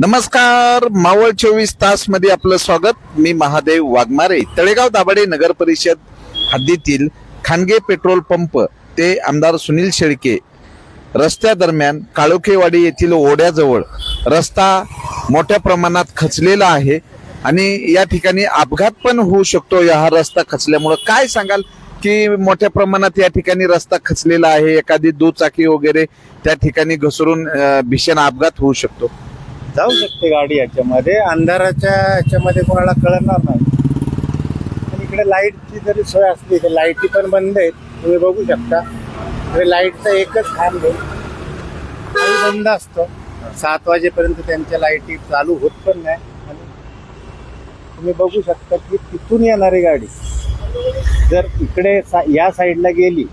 नमस्कार मावळ चोवीस तासमध्ये आपलं स्वागत. मी महादेव वाघमारे. तळेगाव दाभाडे नगर परिषद हद्दीतील खानगे पेट्रोल पंप ते आमदार सुनील शेळके रस्त्यादरम्यान काळोखेवाडी येथील ओढ्याजवळ रस्ता मोठ्या प्रमाणात खचलेला आहे आणि या ठिकाणी अपघात पण होऊ शकतो. या हा रस्ता खचल्यामुळं काय सांगाल की मोठ्या प्रमाणात या ठिकाणी रस्ता खचलेला आहे? एखादी दुचाकी वगैरे त्या ठिकाणी घसरून भीषण अपघात होऊ शकतो. जाऊ शकते गाडी याच्यामध्ये. अंधाराच्या याच्यामध्ये कोणाला कळणार नाही. आणि इकडे लाईटची जरी सोय असली तर लाईटी पण बंद आहेत. तुम्ही बघू शकता. इकडे लाईटचा एकच खांब आहे. तोही बंद असतो. सात वाजेपर्यंत त्यांच्या लाईटी चालू होत पण नाही. आणि तुम्ही बघू शकता की तिथून येणारी गाडी जर इकडे सा- या साईडला गेली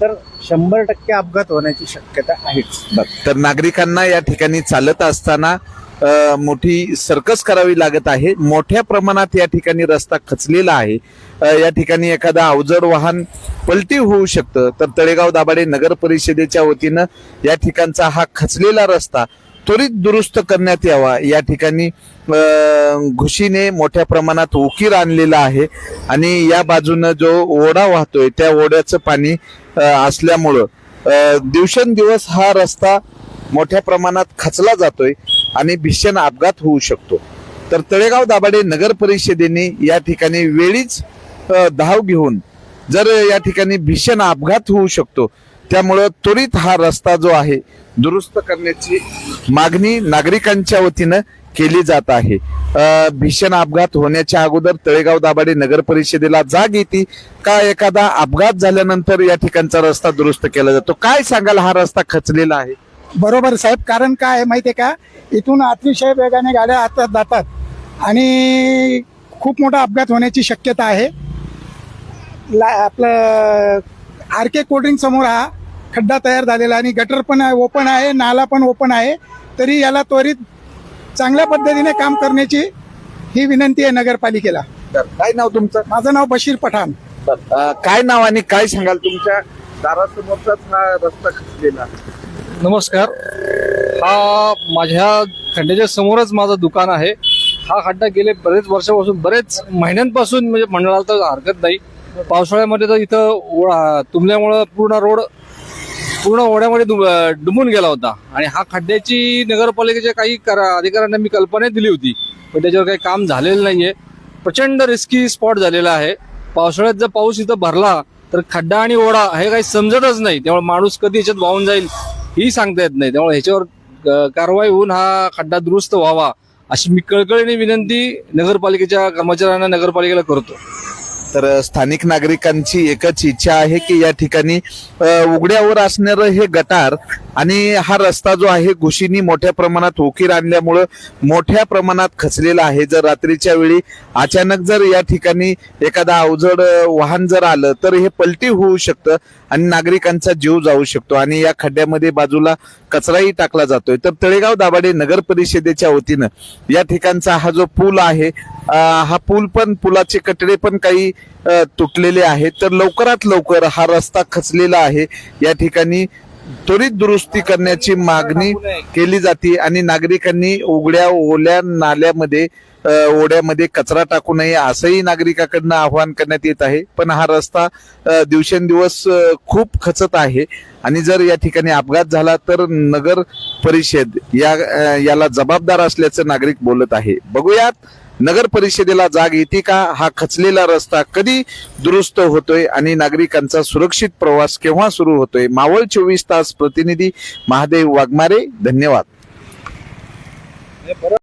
तर शंभर टक्के अपघात होण्याची शक्यता आहेच. तर नागरिकांना या ठिकाणी चालत असताना अ, मोठी सर्कस करावी लागत आहे. मोठ्या प्रमाणात या ठिकाणी रस्ता खचलेला आहे. अ, या ठिकाणी एखादा अवजड वाहन पलटी होऊ शकतं. तर तळेगाव दाभाडे नगर परिषदेच्या वतीनं या ठिकाणचा हा खचलेला रस्ता त्वरित दुरुस्त करण्यात यावा. या ठिकाणी घुशीने मोठ्या प्रमाणात उकीर आणलेला आहे आणि या बाजूनं जो ओढा वाहतोय त्या ओढ्याचं पाणी असल्यामुळं दिवसेंदिवस हा रस्ता मोठ्या प्रमाणात खचला जातोय आणि भीषण अपघात होऊ शकतो. तर तळेगाव दाभाडे नगर परिषदेने या ठिकाणी वेळीच धाव घेऊन जर या ठिकाणी भीषण अपघात होऊ शकतो त्यामुळं त्वरित हा रस्ता जो आहे दुरुस्त करण्याची मागणी नागरिकांच्या वतीनं केली जात आहे. भीषण अपघात होण्याच्या अगोदर तळेगाव दाभाडे नगर परिषदेला जाग येते. का एखादा अपघात झाल्यानंतर या ठिकाणचा रस्ता दुरुस्त केला जातो? काय सांगाल हा रस्ता खचलेला आहे? बरोबर साहेब कारण काय आहे माहिती आहे का? इथून अतिशय वेगाने गाड्या आता जातात आणि खूप मोठा अपघात होण्याची शक्यता आहे. ला आपलं आर के कोल्ड्रिंक समोर हा खड्डा तयार झालेला आणि गटर पण ओपन आहे नाला पण ओपन आहे. तरी याला त्वरित चांगल्या पद्धतीने काम करण्याची ही विनंती आहे नगरपालिकेला. तर काय नाव तुमचं? माझं नाव बशीर पठाण. काय नाव आणि काय सांगाल तुमच्या दारासमोरचाच हा रस्ता खचलेला. नमस्कार. हा माझ्या खड्ड्याच्या समोरच माझं दुकान आहे. हा खड्डा गेले बरेच वर्षापासून बरेच महिन्यांपासून म्हणजे म्हणायला तर हरकत नाही. पावसाळ्यामध्ये तर इथं ओढा तुंबल्यामुळं पूर्ण रोड पूर्ण ओढ्यामध्ये डुब- डुबून गेला होता. आणि हा खड्ड्याची नगरपालिकेच्या काही अधिकाऱ्यांना मी कल्पना दिली होती. पण त्याच्यावर काही काम झालेलं नाहीये. प्रचंड रिस्की स्पॉट झालेला आहे. पावसाळ्यात जर पाऊस इथं भरला तर खड्डा आणि ओढा हे काही समजतच नाही. त्यामुळे माणूस कधी याच्यात वाहून जाईल ही सांगता येत नाही. त्यामुळे ह्याच्यावर कारवाई होऊन हा खड्डा दुरुस्त व्हावा अशी मी कळकळीने विनंती नगरपालिकेच्या कर्मचाऱ्यांना नगरपालिकेला करतो. तर स्थानिक नागरिकांची एकच इच्छा आहे की या ठिकाणी उघड्यावर असणारं हे गटार आणि हा रस्ता जो आहे घुशीनी मोठ्या प्रमाणात उकीर आणल्यामुळं मोठ्या प्रमाणात खचलेला आहे. जर रात्रीच्या वेळी अचानक जर या ठिकाणी एखादा अवजड वाहन जर आलं तर हे पलटी होऊ शकतं आणि नागरिकांचा जीव जाऊ शकतो आणि या खड्ड्यामध्ये बाजूला कचराही टाकला जातोय. तर तळेगाव दाभाडे नगर परिषदेच्या वतीनं या ठिकाणचा हा जो पूल आहे हा पूल पण पुलाचे कटडे पण काही तुटलेले आहेत. तर लवकरात लवकर हा रस्ता खचलेला आहे. या ठिकाणी त्वरित दुरुस्ती करण्याची मागणी केली जाते आणि नागरिकांनी उघड्या ओल्या नाल्यामध्ये ओढ्यामध्ये कचरा टाकू नये असंही नागरिकाकडनं आवाहन करण्यात येत आहे. पण हा रस्ता दिवसेंदिवस खूप खचत आहे. आणि जर या ठिकाणी अपघात झाला तर नगर परिषद या याला जबाबदार असल्याचं नागरिक बोलत आहे. बघूयात नगर परिषदेला जाग येते का? हा खचलेला रस्ता कधी दुरुस्त होतोय आणि नागरिकांचा सुरक्षित प्रवास केव्हा सुरू होतोय? मावळ चोवीस तास प्रतिनिधी महादेव वाघमारे धन्यवाद.